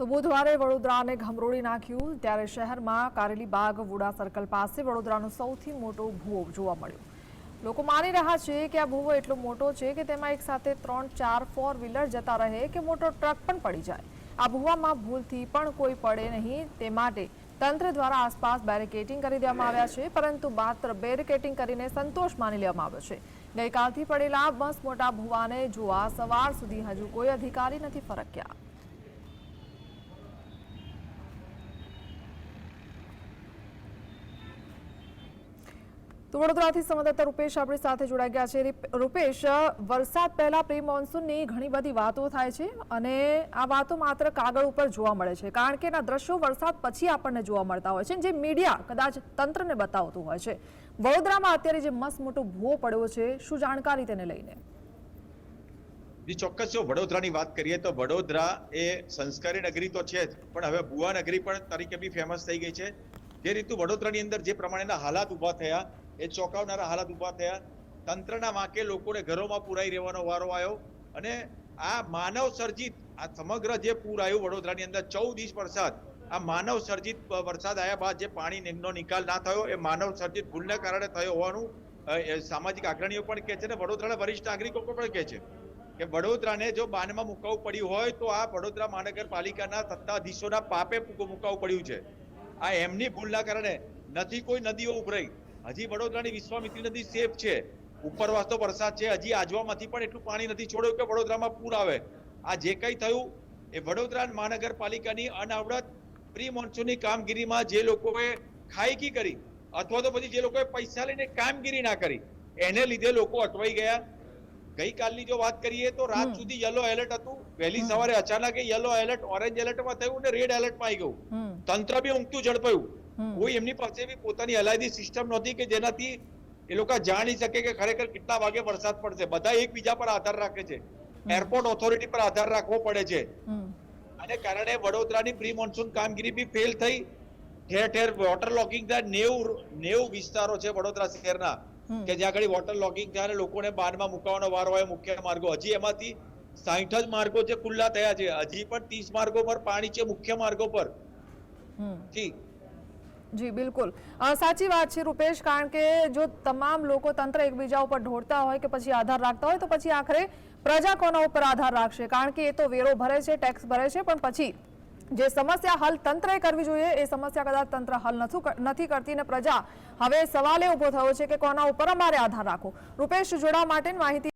તો બુધવારે વડોદરાને ઘમરોળી નાખ્યું. ત્યારે શહેરમાં કારેલીબાગ વુડા સર્કલ પાસે વડોદરાનો સૌથી મોટો ભૂવો જોવા મળ્યો. લોકો માની રહ્યા છે કે આ ભૂવો એટલો મોટો છે કે તેમાં એક સાથે ત્રણ, ચાર ફોર વ્હીલર જતા રહે કે મોટો ટ્રક પણ પડી જાય. આ ભૂવામાં ભૂલથી પણ કોઈ પડે નહીં. તે માટે તંત્ર દ્વારા આસપાસ બેરિકેટિંગ કરી દેવામાં આવ્યા છે, પરંતુ માત્ર બેરિકેટિંગ કરીને સંતોષ માની લેવામાં આવ્યો છે. ગઈકાલથી પડેલા બસ મોટા ભૂવાને જોવા સવાર સુધી હજુ કોઈ અધિકારી નથી ફરક્યા. તો વડોદરાથી સંવાદદાતા રૂપેશ આપણી સાથે જોડાઈ ગયા છે. રૂપેશ વરસાદ પહેલા પ્રી મોન્સૂનની ઘણી બધી વાતો થાય છે અને આ વાતો માત્ર કાગળ ઉપર જોવા મળે છે. કારણ કે એના દ્રશ્યો વરસાદ પછી આપણને જોવા મળતા હોય છે જે મીડિયા કદાચ તંત્રને બતાવતું હોય છે. વડોદરામાં અત્યારે જે મસ્ત મોટો ભૂવો પડ્યો છે, શું જાણકારી તેને લઈને? જી, ચોક્કસ, જો વડોદરાની વાત કરીએ તો વડોદરા એ સંસ્કારી નગરી તો છે જ, પણ હવે ભુવા નગરી પણ તરીકે બી ફેમસ થઈ ગઈ છે. જે રીતનું વડોદરાની અંદર જે પ્રમાણેના હાલાત ઊભા થયા, એ ચોંકાવનારા હાલાત ઊભા થયા. તંત્રના વાંકે લોકોને ઘરોમાં પુરાઈ રહેવાનો વારો આવ્યો અને આ માનવ સર્જિત, આ સમગ્ર જે પૂર આવ્યું વડોદરાની અંદર, ચૌદ ઇંચ વરસાદ, આ માનવ સર્જિત વરસાદ આવ્યા બાદ જે પાણીનો નિકાલ ના થયો, એ માનવ સર્જિત ભૂલને કારણે થયો હોવાનું સામાજિક અગ્રણીઓ પણ કહે છે અને વડોદરાના વરિષ્ઠ નાગરિકો પણ કહે છે કે વડોદરાને જો બાનમાં મુકાવવું પડ્યું હોય, તો આ વડોદરા મહાનગરપાલિકાના સત્તાધીશોના પાપે મુકાવવું પડ્યું છે. આ એમની ભૂલના કારણે નથી કોઈ નદીઓ ઉભરાઈ. હજી વડોદરાની વિશ્વામિત્રી નદી સેફ છે. ઉપરવાસ તો વરસાદ છે. હજી આજવામાંથી પણ એટલું પાણી નથી છોડ્યું કે વડોદરામાં પૂર આવે. આ જે કંઈ થયું એ વડોદરા મહાનગરપાલિકાની અનાવડત પ્રી મોન્સૂનની કામગીરીમાં જે લોકોએ ખાયકી કરી, અથવા તો પછી જે લોકોએ પૈસા લઈને કામગીરી ના કરી, એને લીધે લોકો અટવાઈ ગયા. ગઈકાલની જો વાત કરીએ તો રાત સુધી યલો એલર્ટ હતું. વહેલી સવારે અચાનક એ યલો એલર્ટ ઓરેન્જ એલર્ટમાં થયું ને રેડ એલર્ટમાં આવી ગયું. તંત્ર બી ઊંઘતું ઝડપાયું. કોઈ એમની પાસે બી પોતાની અલાયદી સિસ્ટમ નહોતી કે જેનાથી એ લોકો જાણી શકે કે ખરેખર કેટલા વાગે વરસાદ પડશે. બધા એકબીજા પર આધાર રાખે છે. એરપોર્ટ ઓથોરિટી પર આધાર રાખવો પડે છે. અને કારણે વડોદરાની પ્રી મોન્સૂન કામગીરી બી ફેલ થઈ. ઠેર ઠેર વોટર લોકિંગ થાય. નેવું નેવું વિસ્તારો છે વડોદરા શહેરના કે જ્યાં આગળ વોટર લોકિંગ થાય લોકોને બાનમાં મુકાવાનો વારો હોય મુખ્ય માર્ગો. હજી એમાંથી સાહીઠ જ માર્ગો છે ખુલ્લા થયા છે. હજી પણ ત્રીસ માર્ગો પર પાણી છે મુખ્ય માર્ગો પર. જી. જી બિલકુલ. સાચી વાત છે રૂપેશ કારણ કે જો તમામ લોકો તંત્ર એકબીજા ઉપર ઢોળતા હોય કે પછી આધાર રાખતા હોય તો પછી આખરે પ્રજા કોના ઉપર આધાર રાખશે? કારણ કે એ તો વેરો ભરે છે ટેક્સ ભરે છે પણ પછી જે સમસ્યા હલ તંત્રએ કરવી જોઈએ, એ સમસ્યા કદાચ તંત્ર હલ નથું કરતી ને પ્રજા હવે સવાલે ઊભો થયો છે કે કોના ઉપર અમારે આધાર રાખો રૂપેશ જોડાવા માટે માહિતી